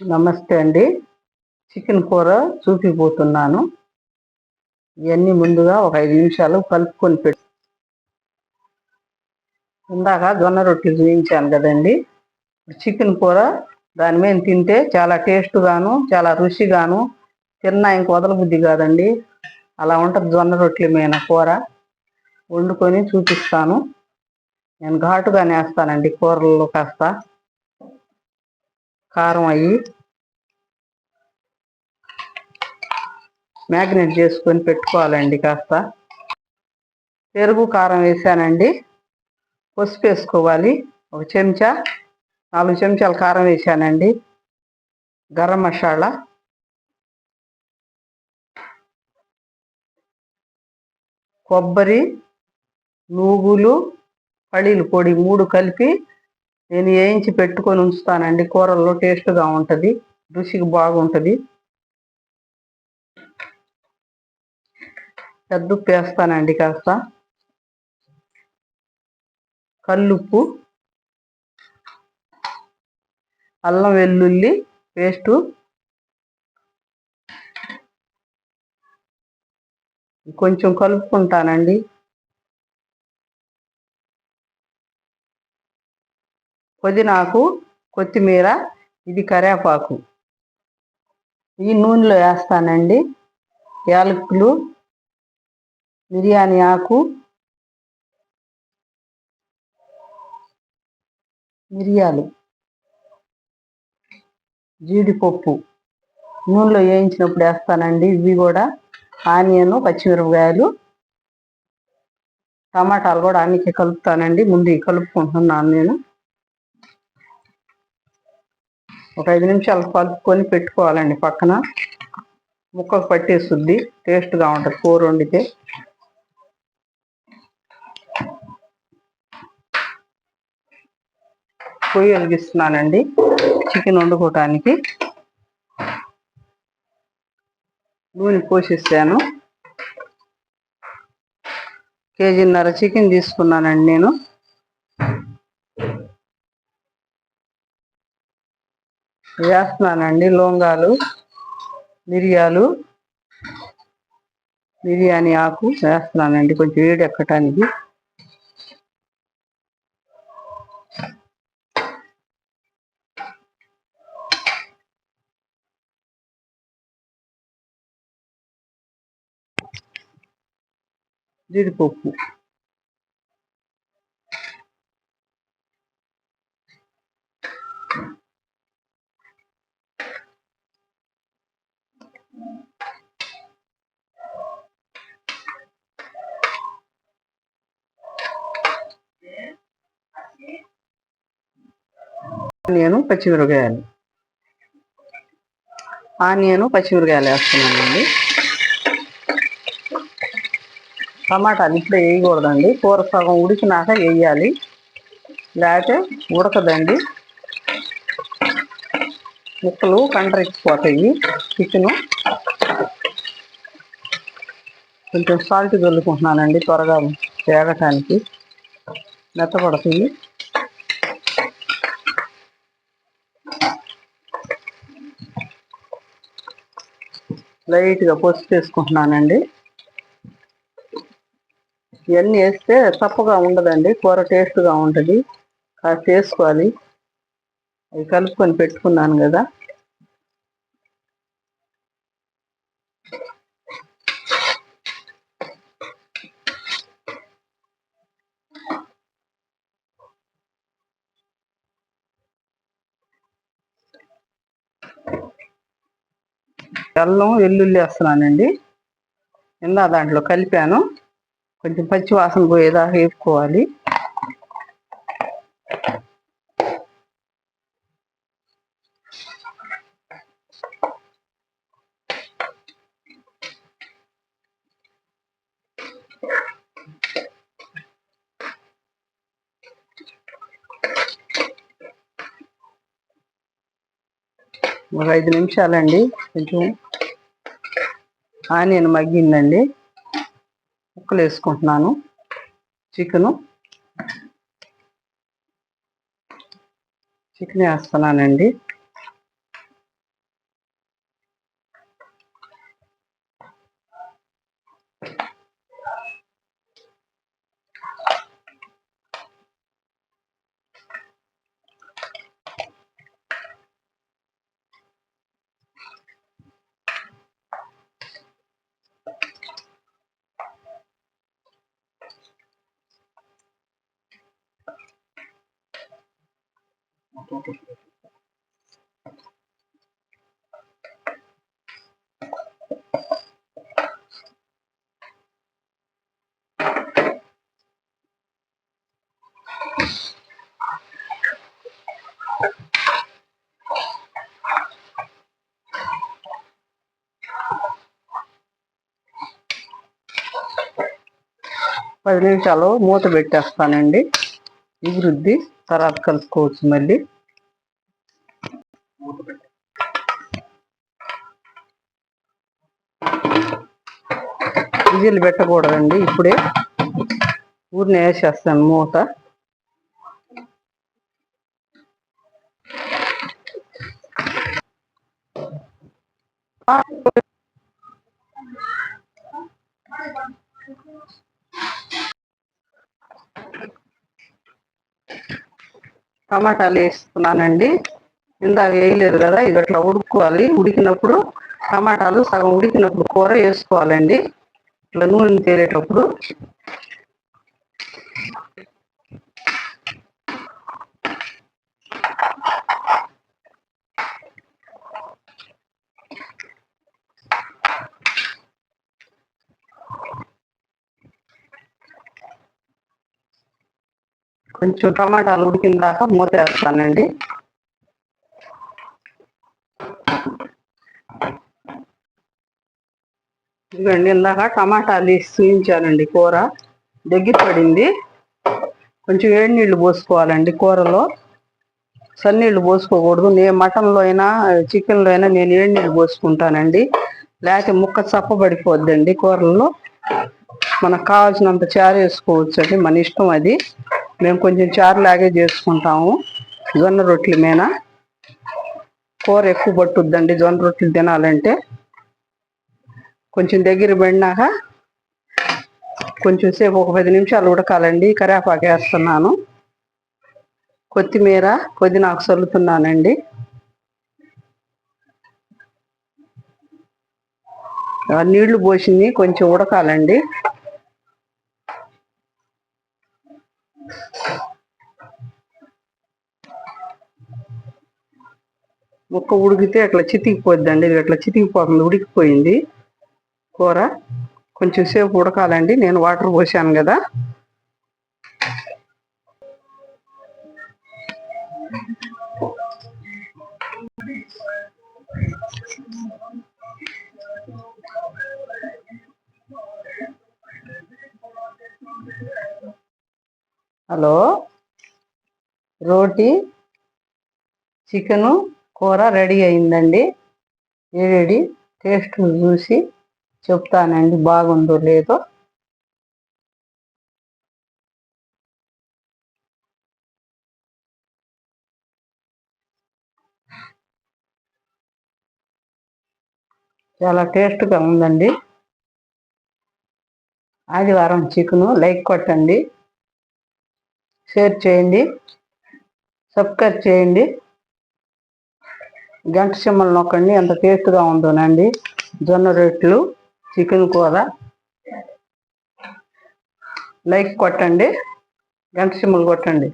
నమస్తే అండి. చికెన్ కూర చూపిపోతున్నాను. ఇవన్నీ ముందుగా ఒక ఐదు నిమిషాలు కలుపుకొని పెట్టు ఇందాక జొన్న రొట్టెలు చూపించాను కదండి. చికెన్ కూర దాని మీద తింటే చాలా టేస్ట్గాను చాలా రుచిగాను తిన్నా ఇంక వదలబుద్ధి కాదండి. అలా ఉంటుంది జొన్న రొట్టెల మీద కూర. వండుకొని చూపిస్తాను. నేను ఘాటుగానే వేస్తానండి కూరల్లో కాస్త. కారం అయ్యి మ్యాగ్నెట్ చేసుకొని పెట్టుకోవాలండి కాస్త. పెరుగు కారం వేసానండి. పసుపు వేసుకోవాలి. ఒక చెంచా నాలుగు చెంచాలు కారం వేసానండి. గరం మసాలా. కొబ్బరి నువ్వులు పల్లీలు పొడి మూడు కలిపి నేను వేయించి పెట్టుకొని ఉంచుతానండి. కూరల్లో టేస్ట్గా ఉంటుంది. రుచికి బాగుంటుంది. పెద్ద ఉప్పు వేస్తానండి కాస్త. కల్లుప్పు. అల్లం వెల్లుల్లి పేస్టు. కొంచెం కలుపుకుంటానండి. పుదీనాకు కొత్తిమీర ఇది కరేపాకు ఈ నూనెలో వేస్తానండి. యాలకులు బిర్యానీ ఆకు మిరియాలు జీడిపప్పు. నూనెలో వేయించినప్పుడు వేస్తానండి. ఇవి కూడా ఆనియన్ పచ్చిమిరపకాయలు టమాటాలు కూడా అన్నికి కలుపుతానండి. ముందు కలుపుకుంటున్నాను నేను. ఒక ఐదు నిమిషాలు కలుపుకొని పెట్టుకోవాలండి పక్కన. ముక్కకు పట్టేస్తుంది టేస్ట్గా ఉంటుంది కూర వండితే. పొయ్యి వెలిగిస్తున్నానండి. చికెన్ వండుకోవటానికి. నూనె పోషిస్తాను కేజీన్నర చికెన్ తీసుకున్నానండి నేను. వేస్తున్నానండి లోంగాలు మిరియాలు బిర్యానీ ఆకు వేస్తున్నానండి కొంచెం వేడి ఎక్కటానికి. జీడిపప్పు. ఆనియను పచ్చిమిరపకాయలు. ఆనియను పచ్చిమిరకాయలు వేస్తున్నానండి. టమాటాలు ఇప్పుడే వేయకూడదండి. కూర సగం ఉడికినాక వేయాలి. లేకపోతే ఉడకదండి. ముక్కలు కండ్రెక్కిపోతాయి. చికెను కొంచెం సాల్ట్ చల్లుకుంటున్నానండి త్వరగా వేగటానికి. మెత్తపడుతుంది. లైట్గా పసుపు వేసుకుంటున్నానండి ఇవన్నీ వేస్తే తప్పగా ఉండదండి కూర టేస్ట్గా ఉంటుంది. కాస్త వేసుకోవాలి. అవి కలుపుకొని పెట్టుకున్నాను కదా. అల్లం వెల్లుల్లి వేస్తున్నానండి. ఇందా దాంట్లో కలిపాను. కొంచెం పచ్చి వాసన పోయేదాకా వేపుకోవాలి. ఒక ఐదు నిమిషాలండి. కొంచెం ఆనియన్ మగ్గిందండి. ముక్కలు వేసుకుంటున్నాను. చికెను. చికెన్ వేస్తున్నానండి. పది నిమిషాలు మూత పెట్టేస్తానండి. ఇగురుద్ది తర్వాత కలుపుకోవచ్చు మళ్ళీ. విజిల్ పెట్టకూడదండి ఇప్పుడే. ఊరిని వేసేస్తాను మూత. టమాటాలు వేస్తున్నానండి. ఇందాక వేయలేదు కదా ఇది అట్లా ఉడుకోవాలి ఉడికినప్పుడు టమాటాలు సగం ఉడికినప్పుడు కూర వేసుకోవాలండి. ఇట్లా నూనె తేలేటప్పుడు. కొంచెం టమాటాలు ఉడికిన దాకా మూత వేస్తానండి ఇదిగోండి ఇందాక టమాటాలు చూయించానండి కూర. దగ్గి పడింది కొంచెం వేడి నీళ్ళు పోసుకోవాలండి కూరలో. సన్నీళ్ళు పోసుకోకూడదు. నేను మటన్లో అయినా చికెన్లో అయినా నేను వేడి నీళ్ళు పోసుకుంటానండి. లేకపోతే ముక్క చప్పబడిపోద్దండి కూరల్లో. మనకు కావాల్సినంత చారు వేసుకోవచ్చు అండి మన ఇష్టం అది. మేము కొంచెం చారు లాగే చేసుకుంటాము. జొన్న రొట్టెల మీద కూర ఎక్కువ పట్టుద్దండి జొన్న రొట్టెలు తినాలంటే. కొంచెం దగ్గర పడినాక కొంచెం సేపు ఒక పది నిమిషాలు ఉడకాలండి కరేపాకు వేస్తున్నాను. కొత్తిమీర పుదీనాకు చల్లుతున్నానండి. నీళ్ళు పోసింది కొంచెం ఉడకాలండి. ముక్క ఉడికితే అట్లా చితికిపోద్దండి. ఇది అట్లా చితికిపోతుంది ఉడికిపోయింది. కూర కొంచెం సేపు ఉడకాలండి. నేను వాటర్ పోసాను కదా. హలో? రోటీ చికెను కూర రెడీ అయిందండి. ఏడి టేస్ట్ చూసి చెప్తానండి బాగుందో లేదో. చాలా టేస్ట్గా ఉందండి. ఆదివారం చికెను లైక్ కొట్టండి. షేర్ చేయండి. సబ్స్క్రైబ్ చేయండి. గంట సిమ్మలు నొక్కండి ఎంత టేస్ట్గా ఉందోనండి. జొన్న రొట్టెలు చికెన్ కూర. లైక్ కొట్టండి గంట సిమ్మలు కొట్టండి.